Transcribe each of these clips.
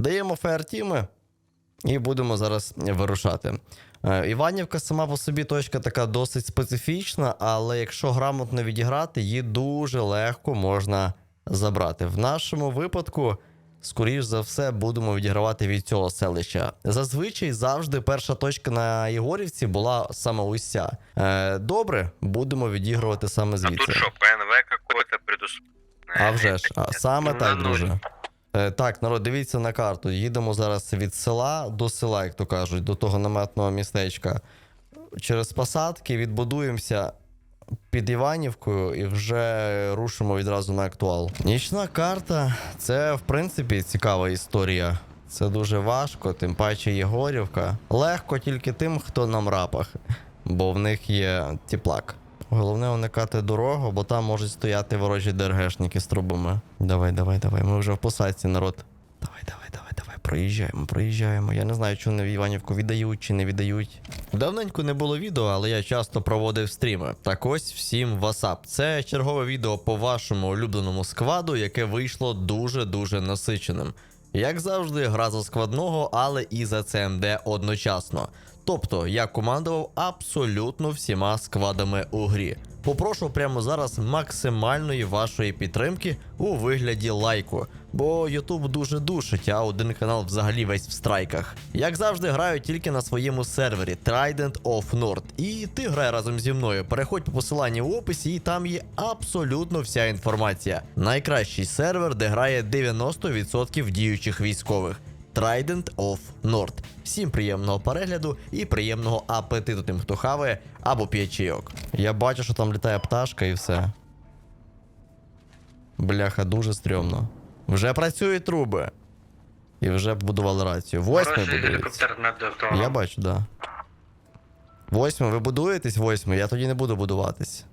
Даємо фаєртіми і будемо зараз вирушати. Е, Іванівка сама по собі точка така досить специфічна, але якщо грамотно відіграти, її дуже легко можна забрати. В нашому випадку, скоріш за все, будемо відігравати від цього селища. Зазвичай завжди перша точка на Єгорівці була саме ось ця. Е, Добре, будемо відігрувати саме А звідси. тут что, ПНВ какое-то предусмотрено? А вже ж, а саме Ну, так, друже. Е, так, народ, дивіться на карту. Їдемо зараз від села до села, як то кажуть, до того наметного містечка. Через посадки відбудуємося під Іванівкою і вже рушимо відразу на актуал. Нічна карта це, в принципі, цікава історія. Це дуже важко, тим паче Єгорівка. Легко тільки тим, хто на мрапах, бо в них є тіплак. Головне уникати дорогу, бо там можуть стояти ворожі ДРГшники з трубами. Давай, давай, давай. Ми вже в посадці, народ. Давай, давай, давай, давай. Проїжджаємо, проїжджаємо. Я не знаю, чи в Іванівку віддають чи не віддають. Давненько не було відео, але я часто проводив стріми. Так ось всім васап. Це чергове відео по вашому улюбленому скваду, яке вийшло дуже-дуже насиченим. Як завжди, гра за складного, але і за ЦМД одночасно. Тобто я командував абсолютно всіма складами у грі. Попрошу прямо зараз максимальної вашої підтримки у вигляді лайку, бо Ютуб дуже душить, а один канал взагалі весь в страйках. Як завжди, граю тільки на своєму сервері Trident of Nord. І ти грай разом зі мною. Переходь по посиланню в описі, і там є абсолютно вся інформація. Найкращий сервер, де грає 90% діючих військових. Trident of Nord. Всім приємного перегляду і приємного апетиту тим, хто хаває або п'є чайок. Я бачу, що там літає пташка і все. Бляха, дуже стрьомно. Вже працюють труби. І вже будували рацію. Восьмий будується. Я бачу, да. Восьмий, ви будуєтесь восьмий, я тоді не буду будуватись.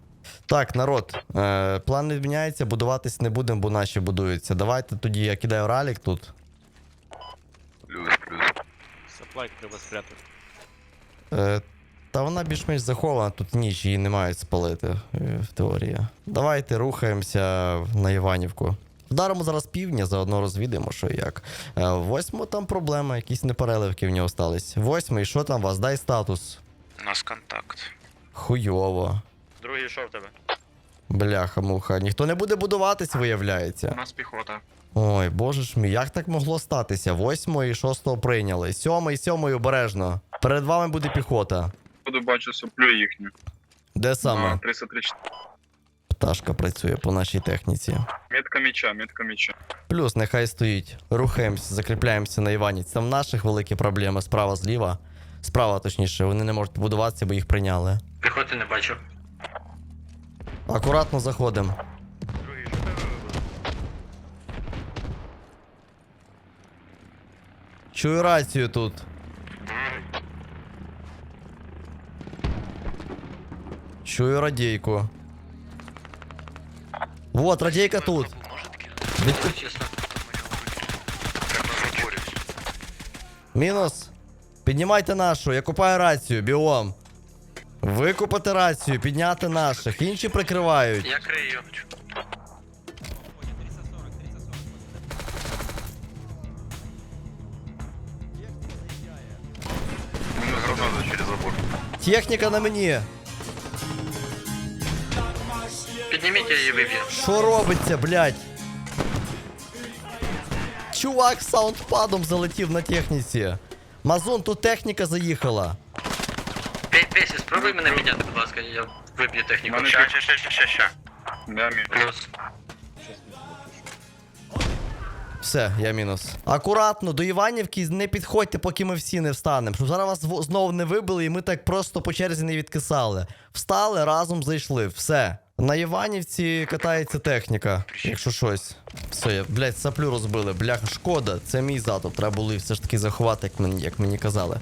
Так, народ, е, план не міняється, будуватись не будемо, бо наші будуються. Давайте тоді я кидаю ралік тут. Плюс, плюс. Саплайк треба спрятати. Е, та вона більш-менш захована, тут ніч її не мають спалити е, в теорії. Давайте рухаємося на Іванівку. Вдаримо зараз півдня, заодно розвідаємо, що і як. Е, восьмо там проблема, якісь непереливки в нього стались. Восьмий, що там у вас? Дай статус. У нас контакт. Хуйово. Другий що в тебе? Бляха, муха. Ніхто не буде будуватись, виявляється. У нас піхота. Ой, боже ж мій, як так могло статися? Восьмого і шостого прийняли. Сьомий, сьомий обережно. Перед вами буде піхота. Буду бачу соплю їхню. Де саме? 334. Пташка працює по нашій техніці. Метка меча, метка меча. Плюс нехай стоїть. Рухаємося, закріпляємося на Іваніць. Там в наших великі проблеми. Справа зліва. Справа, точніше, вони не можуть будуватися, бо їх прийняли. Піхоти не бачу. Акуратно заходимо. Чую рацію тут. Чую радійку. Вот, радійка тут. Від- Чесно. Мінус. Піднімайте нашу, я купаю рацію, біом. Викупати рацію, підняти наших. Інші прикривають. Я крию. Техніка на мені. Підніміть її виб'є. Що робиться, блядь? Чувак саундпадом залетів на техніці. Мазон, тут техніка заїхала. Песі, спробуй мене підняти, будь ласка, я виб'ю техніку. Мене Ща, пі- ща, ща, ща, ща, ща. Да, мінус. Плюс. Все, я мінус. Акуратно, до Іванівки не підходьте, поки ми всі не встанемо. Щоб зараз вас знову не вибили, і ми так просто по черзі не відкисали. Встали, разом зайшли. Все. На Іванівці катається техніка, якщо щось. Все, я, блядь, саплю розбили. Бляха, шкода, це мій затоп. Треба було їх все ж таки заховати, як мені, як мені казали.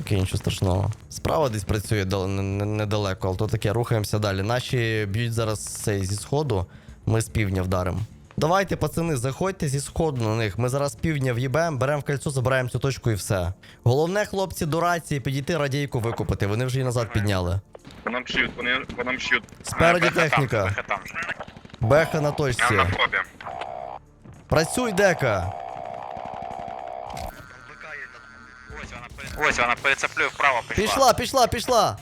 Окей, нічого страшного. Справа десь працює дал- не- не- недалеко, але то таке, рухаємося далі. Наші б'ють зараз цей зі сходу, ми з півдня вдаримо. Давайте, пацани, заходьте зі сходу на них. Ми зараз півдня в'їбемо, беремо в кольцо, забираємо цю точку і все. Головне, хлопці, до рації підійти радійку викупити. Вони вже її назад підняли. По нам шьют, вони по нам шьют. Спереді техніка. там. Беха на точці. Я на фобі. Працюй, дека. Ось вона перед... Ось вона перецеплює вправо пішла. Пішла, пішла, пішла.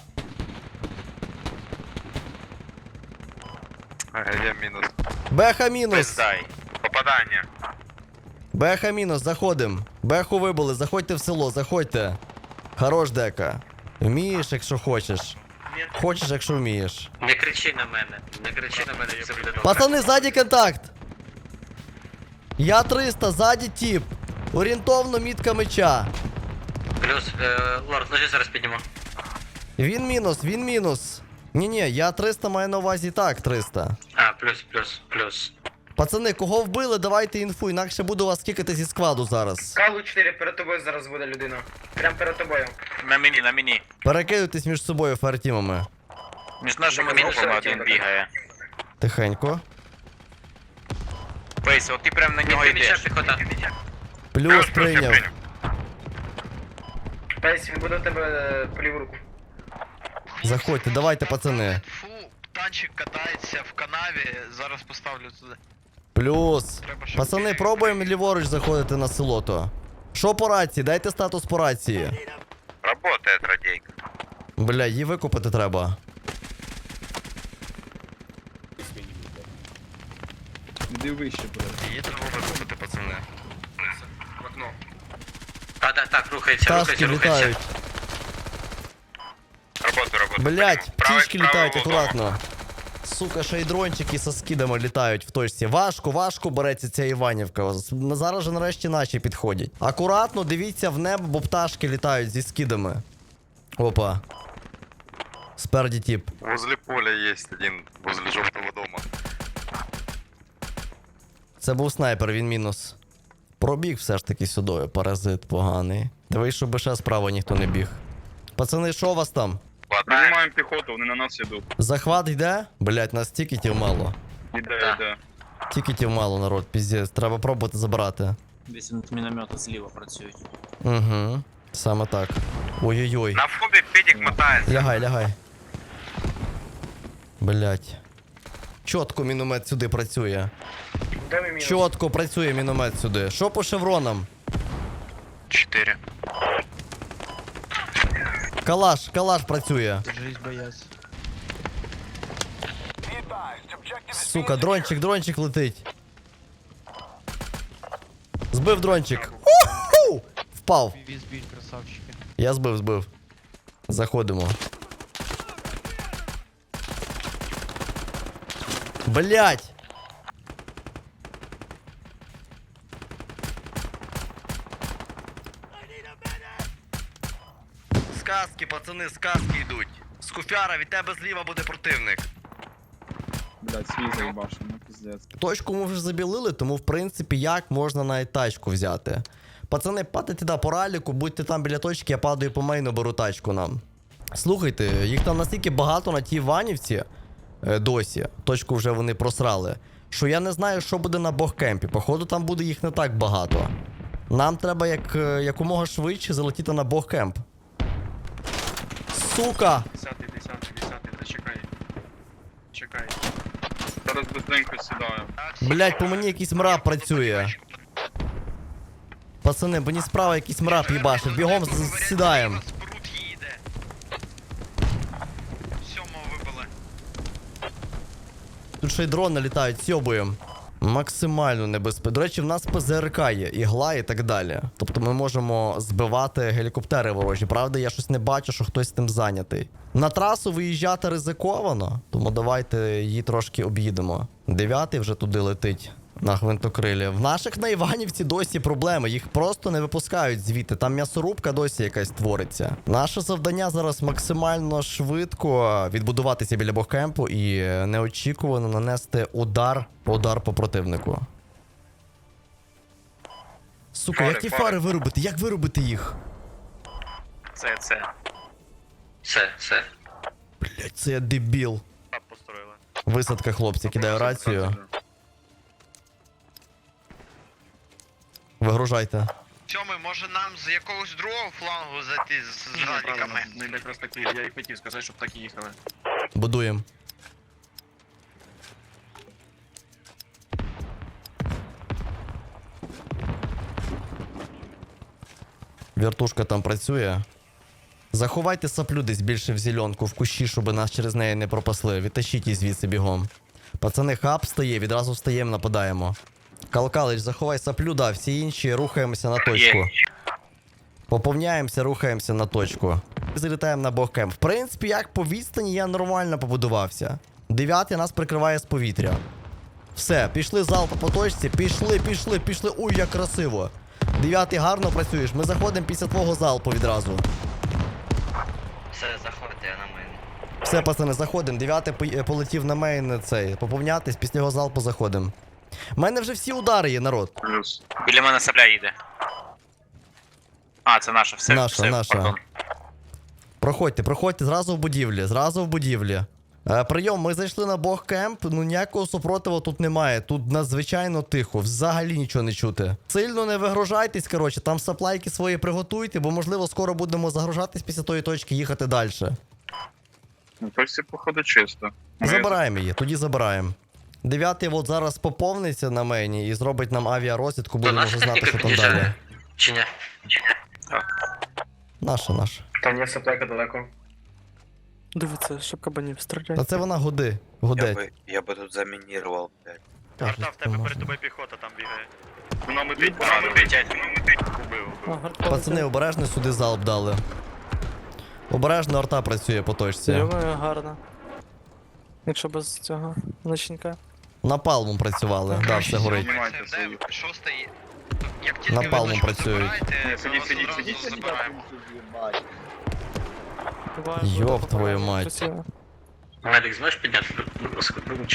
Є мінус. Беха мінус. Пиздай. Попадання. Беха мінус, заходим. Беху вибили, заходьте в село, заходьте. Хорош дека. Вмієш, якщо хочеш. Хочеш, якщо вмієш. Не кричи на мене. Не кричи на мене, все буде добре. Пацани, ззаді контакт. Я 300, ззаді тіп. Орієнтовно мітка меча. Плюс, е, лорд, ножі зараз підніму. Він мінус, він мінус. Ні-ні, я 300 маю на увазі так, 300. А, плюс, плюс, плюс. Пацани, кого вбили, давайте інфу, інакше буду вас кікати зі складу зараз. Калу 4 перед тобою зараз буде людина. Прям перед тобою. На мені, на мені. Перекидуйтесь між собою фартімами. Між нашими Так, групами один так. бігає. Тихенько. Пейс, от ти прям на нього меча, йдеш. піхота. Плюс прийняв. Пейс, він буде у тебе е, по ліву руку. Заходьте, давайте, пацани. Фу, танчик катається в канаві, зараз поставлю туди. Плюс. Пацани, пробуємо ліворуч заходити на село то. Що по рації? Дайте статус по рації. Работает радійка. Бля, її викупити треба. Її треба викупити, пацани. А, да, так, рухається, Пташки рухається, рухається. літають. Блять, правий літають акуратно. Сука, ще й дрончики со скидами літають в точці. Важко, важко береться ця Іванівка. Зараз же нарешті наші підходять. Акуратно дивіться в небо, бо пташки літають зі скидами. Опа. Спереді тіп. Возле поля есть один, возле желтого дома. Це був снайпер, він мінус. Пробіг все ж таки сюди, паразит поганий. Дивись, щоб ще справа ніхто не біг. Пацани, що у вас там? Піднімаємо піхоту, вони на нас йдуть. Захват йде? Блять, нас тікетів мало. Іде, іде. Тікетів мало, народ, піздець. Треба пробувати забрати. Від міномета зліва працюють. Угу. Саме так. Ой-ой-ой. На фубі педик мотається. Лягай, лягай. Блять. Чітко міномет сюди працює. Чітко працює міномет сюди. Що по шевронам? Чотири. Калаш, калаш працює. Держись, боясь. Сука, дрончик, дрончик летить. Збив дрончик. Уху! Впав. Красавчики. Я збив, збив. Заходимо. Блять! Сказки, пацани, сказки йдуть. Скуфяра, від тебе зліва буде противник. Блять, свій заїбашив, ну пиздец. Точку ми вже забілили, тому в принципі як можна навіть тачку взяти. Пацани, падайте да, по раліку, будьте там біля точки, я падаю по мейну, беру тачку нам. Слухайте, їх там настільки багато на тій ванівці е, досі, точку вже вони просрали, що я не знаю, що буде на богкемпі. Походу, там буде їх не так багато. Нам треба як, е, якомога швидше залетіти на богкемп. Сука! Десятий, десятий, десятий, зачекай. Чекай. Зараз быстренько сідаю. Блять, по мені якийсь мрап працює. Пацани, мені справа якийсь мрап їбашить. Бігом з- сідаємо. Спрут їде. Сьомого вибили. Тут ще й дрони літають, сьобуємо. Максимально небезпечно. До речі, в нас ПЗРК є, ігла і так далі. Тобто ми можемо збивати гелікоптери ворожі. Правда, я щось не бачу, що хтось тим зайнятий. На трасу виїжджати ризиковано, тому давайте її трошки об'їдемо. Дев'ятий вже туди летить. На гвинтокрилі. В наших на Іванівці досі проблеми. Їх просто не випускають звідти. Там м'ясорубка досі якась твориться. Наше завдання зараз максимально швидко відбудуватися біля бохкемпу і неочікувано нанести удар, удар по противнику. Сука, Фари, як ті фари. фари виробити? Як виробити їх? Це, це. Все, все. Блять, це я дебіл. Висадка, хлопці, кидаю рацію. Вигружайте. Сьомий, може нам з якогось другого флангу зайти з, з гадіками? Ну якраз таки, я і хотів сказати, щоб так і їхали. Будуємо. Вертушка там працює. Заховайте саплю десь більше в зеленку, в кущі, щоб нас через неї не пропасли. Відтащіть її звідси бігом. Пацани, хаб стає, відразу встаємо, нападаємо. Калкалич, заховай саплю, да, всі інші рухаємося на точку. Поповняємося, рухаємося на точку. Залітаємо на богкемп. В принципі, як по відстані я нормально побудувався. Дев'ятий нас прикриває з повітря. Все, пішли залп по точці, пішли, пішли, пішли. Ой, як красиво. Дев'ятий гарно працюєш. Ми заходимо після твого залпу відразу. Все, заходьте, я на мене. Все, пацани, заходимо. Дев'ятий полетів на мейн цей. Поповнятись, після його залпу заходимо. У мене вже всі удари є, народ. Плюс. Біля мене сапля їде. А, це наша, все. Наша, все, наша. пардон. Проходьте, проходьте зразу в будівлі, зразу в будівлі. Е, прийом, ми зайшли на бог кемп, ну ніякого супротиву тут немає. Тут надзвичайно тихо, взагалі нічого не чути. Сильно не вигрожайтесь, коротше, там саплайки свої приготуйте, бо можливо скоро будемо загружатись після тої точки їхати далі. Ну, точці, походу, чисто. Ми- Забираємо її, тоді забираємо. Дев'ятий от зараз поповниться на мейні і зробить нам авіарозвідку, будемо вже знати, що там далі. Чи ні? Наша, наша. Там є саплека далеко. Дивіться, щоб кабанів стріляти. Та це вона гуди. Я Гудеть. бы, я бы тут заминировал, блядь. Кажуть, що можна. тобою піхота там бігає. Вона вона летить. летить. Убив, убив. Пацани, обережно сюди залп дали. Обережно арта працює по точці. Йомаю, гарно. Якщо без цього значенька. Напалмом працювали, да, все горить. Шостий? Як тільки Напалмом працюють. сидіть, сидіть, Йоп твою мать. Медик, зможеш підняти?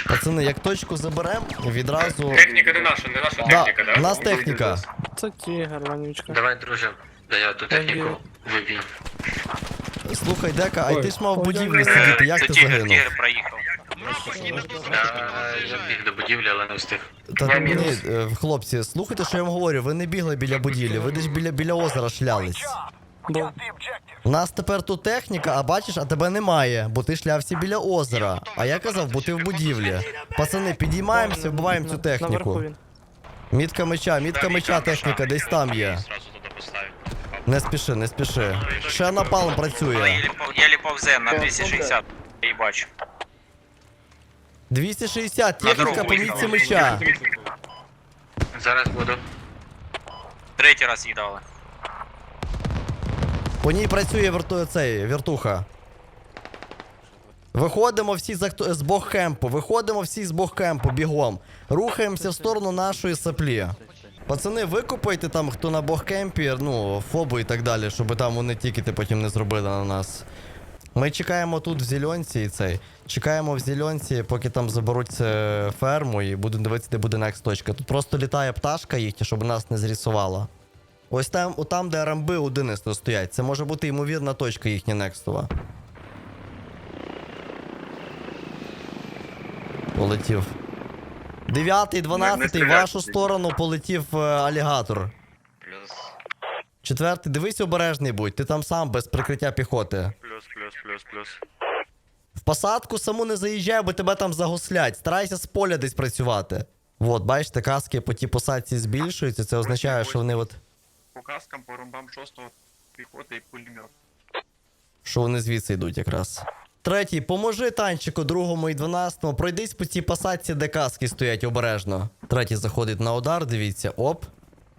Пацани, як точку заберемо, відразу. Техніка не наша, не наша Да, техніка, у нас техніка. Це тігр, вонючка. Давай, друже, да я ту техніку виб'ю. Слухай, Дека, а й ти ж мав в будівлі сидіти, як Це ти тігр, загинув? тігр проїхав. Мені Я, я біг до будівлі, але не встиг. Та Я ні, мінус. е, хлопці, слухайте, що я вам говорю, ви не бігли біля будівлі, ви десь біля, біля озера шлялись. Да. У нас тепер тут техніка, а бачиш, а тебе немає, бо ти шлявся біля озера. А я казав, бо ти в будівлі. Пацани, підіймаємося, вбиваємо цю Наверху техніку. він. Мітка меча, мітка меча техніка десь там є. Не спіши, не спіши. Ще напалм працює. пов- єлі повзе на 260. Я її бачу. 260, техніка по мітці меча. Зараз буду. Третій раз їй дали. По ній працює верту... цей, вертуха. Виходимо всі з, акт- з богкемпу, виходимо всі з богкемпу бігом. Рухаємося в сторону нашої саплі. Пацани, викупайте там, хто на богкемпі, ну, фобу і так далі, щоб там вони тікети потім не зробили на нас. Ми чекаємо тут в зеленці цей. Чекаємо в зеленці, поки там заберуть е, ферму і будемо дивитися, де буде некст точка. Тут просто літає пташка їхня, щоб нас не зрісувала. Ось там, там, де рамби 11 стоять. Це може бути ймовірна точка їхня некстова. Полетів. Дев'ятий, дванадцятий, в вашу сторону полетів е, алігатор. Четвертий, дивись обережний будь, ти там сам без прикриття піхоти. Плюс, плюс, плюс, плюс. В посадку саму не заїжджай, бо тебе там загуслять. Старайся з поля десь працювати. От, бачите, каски по тій посадці збільшуються, це означає, що вони от. По каскам, по ромбам шостого піхоти і пулемет. що вони звідси йдуть якраз. Третій, поможи танчику, другому і дванадцятому. Пройдись по цій посадці, де каски стоять обережно. Третій заходить на удар, дивіться, оп.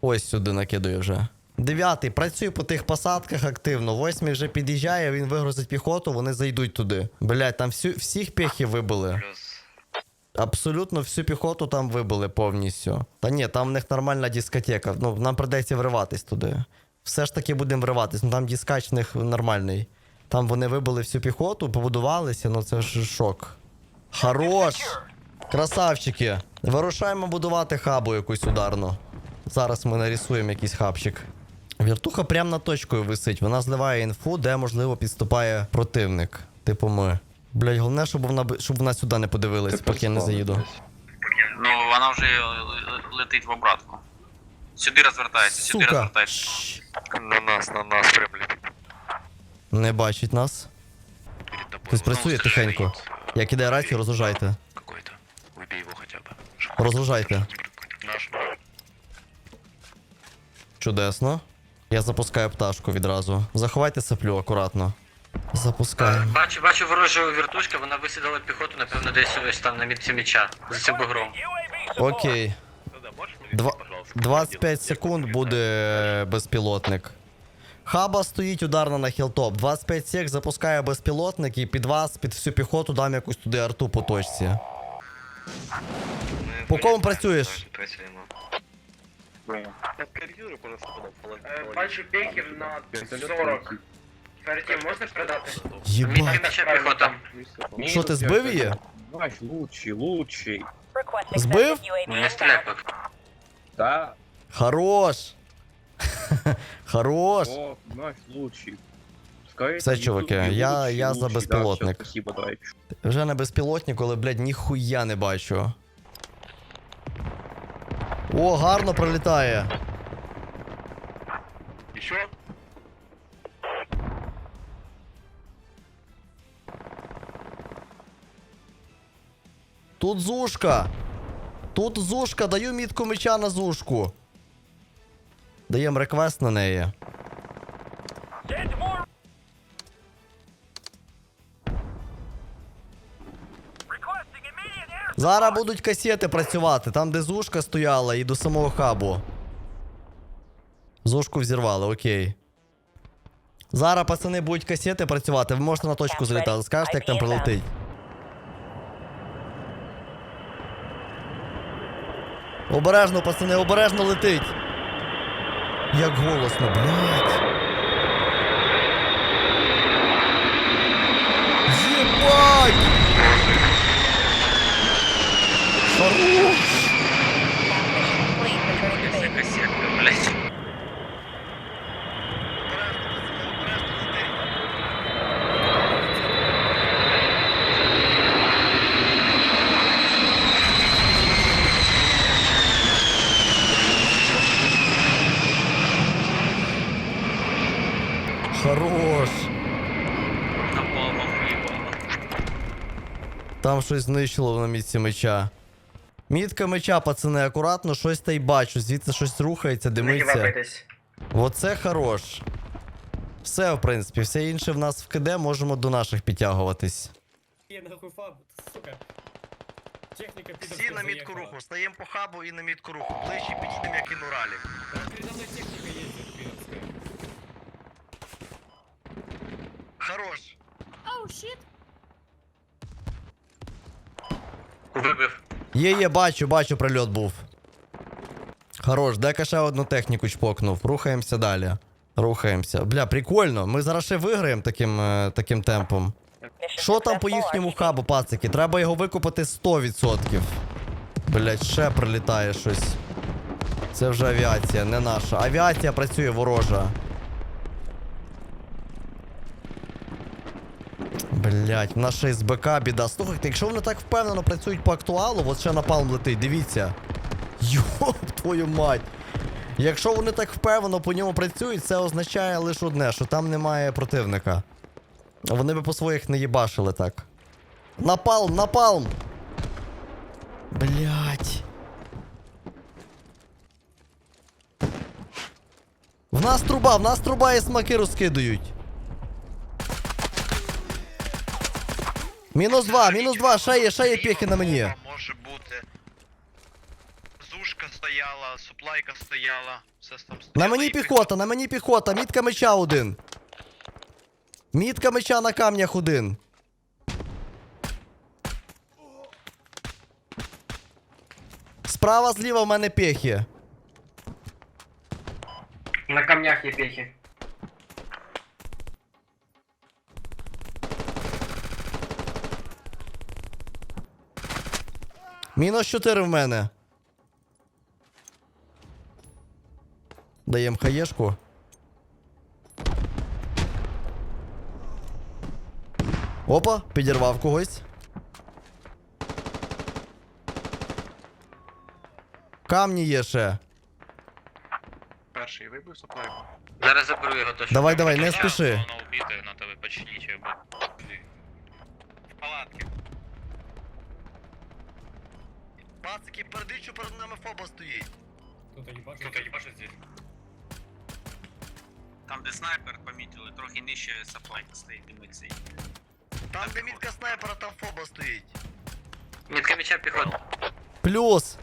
Ось сюди накидує вже. Дев'ятий, працюй по тих посадках активно. Восьмий вже під'їжджає, він вигрузить піхоту, вони зайдуть туди. Блять, там всю, всіх пехів вибили. Абсолютно всю піхоту там вибили повністю. Та ні, там в них нормальна дискотека. Ну, нам придеться вриватись туди. Все ж таки будемо вриватись. Ну там дискач в них нормальний. Там вони вибили всю піхоту, побудувалися, ну це ж шок. Хорош! Красавчики! Вирушаємо будувати хабу якусь ударну. Зараз ми нарисуємо якийсь хабчик. Віртуха прямо над точкою висить. Вона зливає інфу, де можливо підступає противник. Типу ми. Блять, головне, щоб вона щоб вона сюди не подивилась, поки я не заїду. Ну, вона вже летить в обратку. Сюди розвертається, сюди Сука! розвертається. На нас, на нас прям летит. Не бачить нас. Хтось працює тихенько. Як іде рацію, розгружайте. Какой-то. Убей его хотя бы. Розгружайте. Наш. Чудесно. Я запускаю пташку відразу. Заховайте саплю акуратно. Запускаю. Бачу, бачу ворожу віртушку, вона висідала піхоту, напевно, десь ось там на мітці меча. За цим бугром. Окей. Два... 25 секунд буде е, безпілотник. Хаба стоїть ударна на хілтоп. 25 сек запускає безпілотник і під вас, під всю піхоту дам якусь туди арту по точці. По кому працюєш? Е, Бачу пехів на 40. Ферті, можна продати? Єбать. піхота. Що ти збив її? Наш лучший, лучший. Збив? Не поки. Да, Хорош. Хорош. о, наш лучший. Все, чуваки, я- я за лучший, да, безпілотник. всё, спасибо, давай. Вже на безпілотнику, але, блядь, ніхуя не бачу. О, гарно пролітає. Тут зушка. Тут зушка, даю мітку меча на зушку. Даємо реквест на неї. Зараз будуть касети працювати, там де зушка стояла і до самого хабу. Зушку взірвали, окей. Зараз, пацани, будуть касети працювати, ви можете на точку залітати. Скажете, як там прилетить. Обережно, пацани, обережно летить. Як голосно, блядь. Єбать! Хорош! Це касетка, блядь. Хорош! Напалмом в'їбало. Там щось знищило на місці меча. Мітка меча, пацани, акуратно, щось та й бачу. Звідси щось рухається, димиться. Оце хорош. Все, в принципі, все інше в нас в КД, можемо до наших підтягуватись. Всі на мітку руху, стаємо по хабу і на мітку руху. Ближче підійдемо, як і Нуралі. Хорош. Вибив. Є, є, бачу, бачу, прильот був. Хорош, дека ще одну техніку чпокнув. Рухаємося далі. Рухаємося. Бля, прикольно. Ми зараз ще виграємо таким, е, таким темпом. Що там по їхньому хабу, пацики? Треба його викупити 100%. Блять, ще прилітає щось. Це вже авіація, не наша. Авіація працює ворожа. Блять, в нас ще СБК біда. Слухайте, якщо вони так впевнено працюють по актуалу, от ще напалм летить, дивіться. Йоп, твою мать. Якщо вони так впевнено по ньому працюють, це означає лише одне, що там немає противника. Вони би по своїх не їбашили так. Напалм, напалм! Блять. В нас труба, в нас труба і смаки розкидують. Мінус два, мінус два, ще є, ще є піхи на мені. Може бути. Зушка стояла, суплайка стояла. Все там На мені і піхота, на мені піхота, мітка меча один. Мітка меча на камнях один. Справа, зліва в мене пехи. На камнях є пехи. Мінус 4 в мене. Даєм хаєшку. Опа, підірвав когось. Камні є ще. Перший вибив суплайку. Зараз заберу його точно. Давай, давай, не спіши. Пацики, передичу перед нами фоба стоїть. Тут їбашить здесь. Там, де снайпер помітили, трохи нижче саплайка стоїть димиться. Там, де мітка снайпера, там фоба стоїть. Мітка м'яча піхота. Плюс.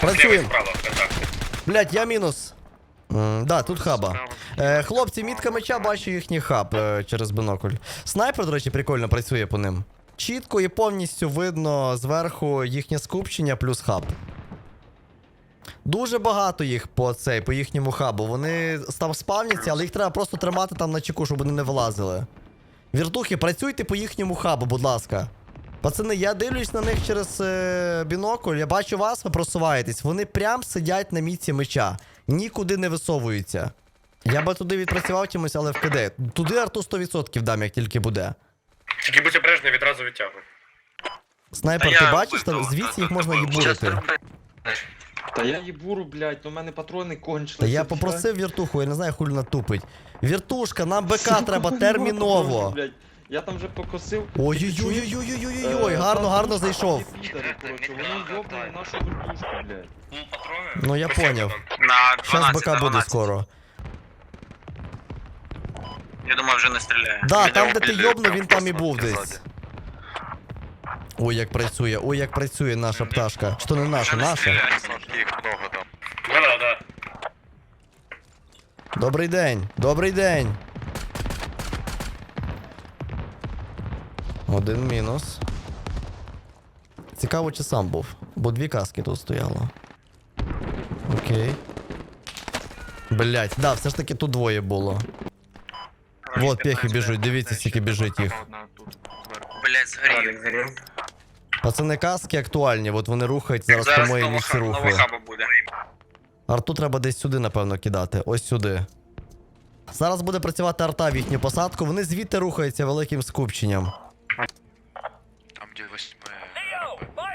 Працюємо. Блять, я мінус. М, да, тут хаба. Е, хлопці, мітка меча, бачу їхній хаб е, через бинокль. Снайпер, до речі, прикольно працює по ним. Чітко і повністю видно зверху їхнє скупчення плюс хаб. Дуже багато їх по цей, по їхньому хабу. Вони там спавняться, але їх треба просто тримати там на чеку, щоб вони не вилазили. Віртухи, працюйте по їхньому хабу, будь ласка. Пацани, я дивлюсь на них через е, бінокль, я бачу вас, ви просуваєтесь. Вони прям сидять на місці меча, нікуди не висовуються. Я би туди відпрацював чимось, але в КД. Туди арту 100% дам, як тільки буде. Тільки будь обережний, відразу відтягуй. Снайпер, ти я бачиш, там, звідси їх можна їбурити. Та я їбуру, блядь, ну в мене патрони кончилися. Та я попросив віртуху, я не знаю, хуль натупить. Віртушка, нам БК треба терміново. Блядь. Я там вже покосив. Ой-ой-ой-ой-ой-ой-ой, Е, гарно, гарно зайшов. ті підари, коротше, Вони йобнули нашу вертушку, блядь. Ну я поняв. Щас БК буде 12. скоро. Я думаю, вже не стріляє. Да, там, де ти йобнув, він там і просто був ззаді. десь. Ой, як працює, ой, як працює наша пташка. Що не наша, Вже не наша. стріляє. Їх много там. Да, да, да. Добрий день, добрий день. Один мінус. Цікаво, чи сам був, бо дві каски тут стояло. Окей. Блять, да, все ж таки тут двоє було. Вот, пехи біжуть, дивіться, скільки біжить їх. Блять, згорів. Пацани, каски актуальні, от вони рухають зараз, по моїй місці буде. Арту треба десь сюди, напевно, кидати. Ось сюди. Зараз буде працювати арта в їхню посадку. Вони звідти рухаються великим скупченням. Там де восьме.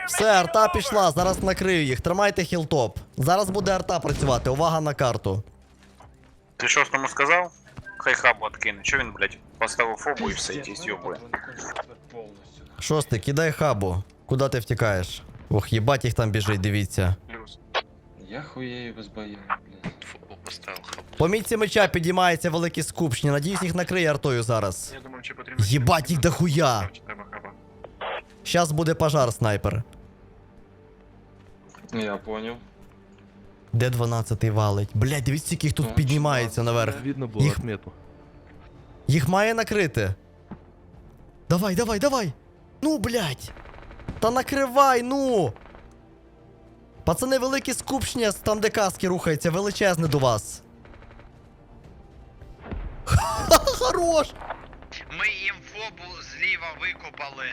Все, арта пішла, зараз накрию їх. Тримайте хілтоп. Зараз буде арта працювати. Увага на карту. Ти що тому сказав? Хай хабу откине. Що він, блядь, поставив фобу і все, і з'йобує. Шостий, кидай хабу. Куди ти втікаєш? Ох, їбать їх там біжить, дивіться. Я хуєю без боя, блядь. Футбол поставив хаб. По мітці меча підіймається велике скупчення. Надіюсь, їх накриє артою зараз. Я думаю, чи потрібно. Єбать їх дохуя! Треба хаба? Щас буде пожар, снайпер. Я поняв. Де 12-й валить? Блять, дивіться, скільки їх тут Ну, піднімається наверх. Видно було Їх- отмету. Їх має накрити. Давай, давай, давай. Ну, блядь. Та накривай, ну. Пацани, велике скупчення, там де каски рухаються, величезне до вас. Хорош! Ми їм фобу зліва викопали.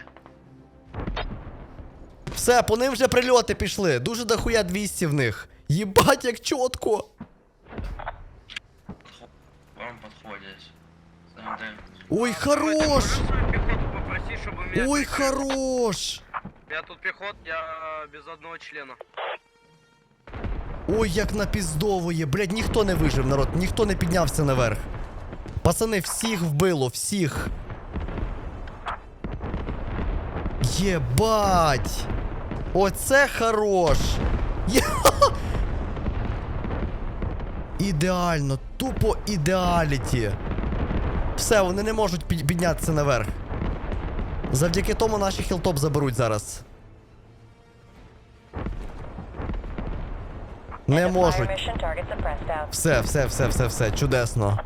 Все, по ним вже прильоти пішли. Дуже дохуя 200 в них. Єбать, як чітко. Вам підходять. Ой, хорош! Ой, хорош! Я тут піхот, я без одного члена. Ой, як напіздовує. Блядь, ніхто не вижив, народ, ніхто не піднявся наверх. Пацани, всіх вбило, всіх. Єбать! Оце хорош! Є... Ідеально, тупо ідеаліті. Все, вони не можуть піднятися наверх. Завдяки тому наші хілтоп заберуть зараз. Не можуть. Все, все, все, все, все, чудесно.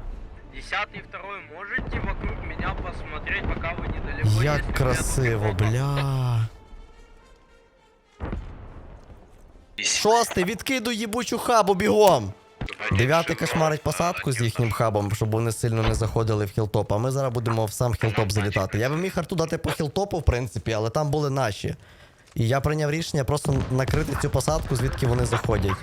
Десятый, второй, можете вокруг меня посмотреть, пока вы недалеко. Як красиво, бля. Шостий, відкидуй їбучу хабу бігом. Дев'ятий кошмарить посадку з їхнім хабом, щоб вони сильно не заходили в хілтоп. А ми зараз будемо в сам хілтоп залітати. Я би міг арту дати по хілтопу, в принципі, але там були наші. І я прийняв рішення просто накрити цю посадку, звідки вони заходять.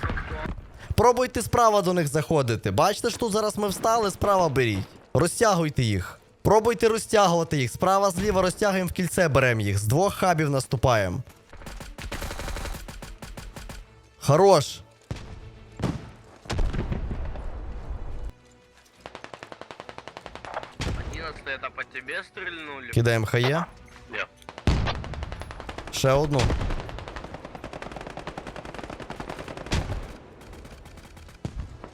Пробуйте справа до них заходити. Бачите, що тут зараз ми встали, справа беріть. Розтягуйте їх. Пробуйте розтягувати їх. Справа зліва розтягуємо в кільце, беремо їх. З двох хабів наступаємо. Хорош. Одиннадцатый, это по тебе стрельнули? Кидаємо хає. Ні. Ще одну.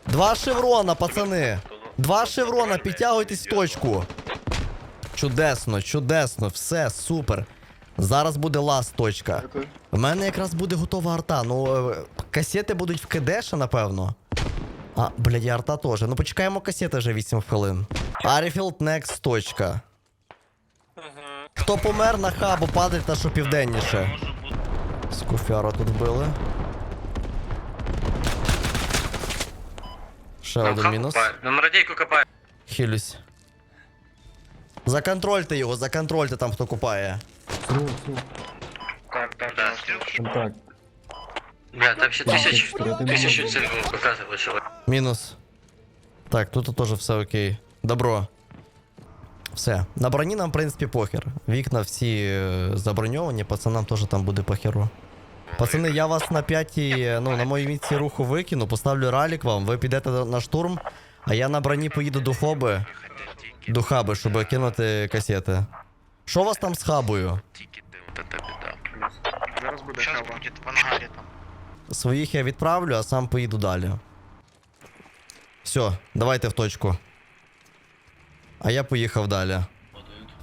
Два шеврона, пацани. Два шеврона, підтягуйтесь в точку. Чудесно, чудесно, все, супер. Зараз буде ласт точка. В мене якраз буде готова арта. Ну, е, касети будуть в КДШ, напевно. А, блядь, і арта теж. Ну почекаємо касети вже 8 хвилин. Аріфілд next точка. Хто помер на хабу, падать на що південніше. Скуфяра тут вбили. Ще Там один мінус. копає. На радійку копає. Хилюсь. Законтрольте його, законтрольте там, хто купає. Так, так, Да. Контакт. Бля, там ще тисяч, тисячу мінус. цих показів. Мінус. Так, тут теж все окей. Добро. Все. На броні нам, в принципі, похер. Вікна всі е, заброньовані, пацанам теж там буде похеру. Пацани, я вас на п'ятій, ну, на моїй місці руху викину, поставлю ралік вам, ви підете на- штурм, а я на броні поїду до фоби, до хаби, щоб кинути касети. Що у вас там з хабою? Зараз буде хаба. в ангаре там. Своїх я відправлю, а сам поїду далі. Все, давайте в точку. А я поїхав далі.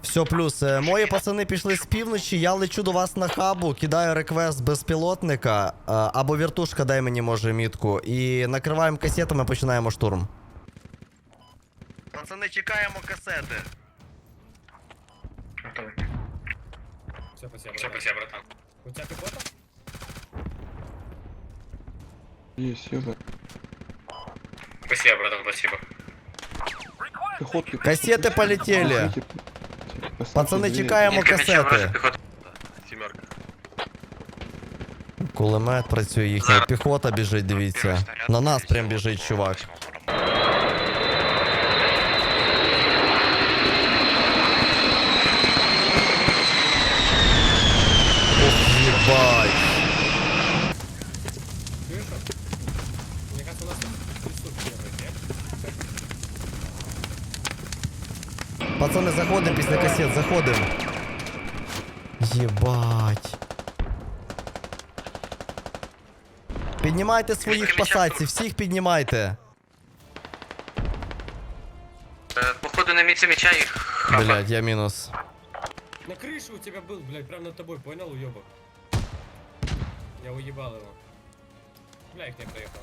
Все, плюс. е, Мої пацани пішли з півночі, я лечу до вас на хабу, кидаю реквест безпілотника, е, або віртушка дай мені, може, мітку. І накриваємо касетами, починаємо штурм. Пацани, чекаємо касети. Все, спасибо, Все, спасибо, братан. У тебя пехота? Есть, ёба. Спасибо, братан, спасибо. Пехотки. Касети полетіли. Пацани, чекаємо касети. Кулемет працює, їхня піхота біжить, дивіться. На нас прям біжить чувак. Ох, ебать. Мне кажется, у нас присут первый, нет? Пацани, заходимо після касет, заходимо. Єбать. Піднімайте своїх пасаців, всіх піднімайте. Е, Походу на міці м'яча їх хаба. Блять, я мінус. На крыше у тебя был, блядь, прямо над тобой, понял, уёбок? Я уебал его. Бля, их не проехал.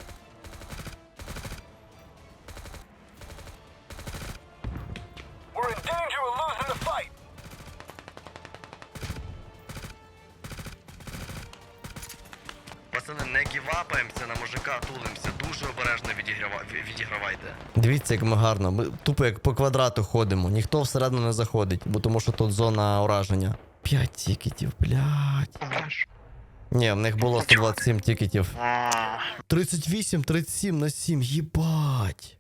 Дивіться, як ми гарно. Ми тупо як по квадрату ходимо. Ніхто всередину не заходить, бо тому що тут зона ураження. П'ять тікетів, блядь. Ні, в них було 127 тікетів. 38, 37 на 7, їбать.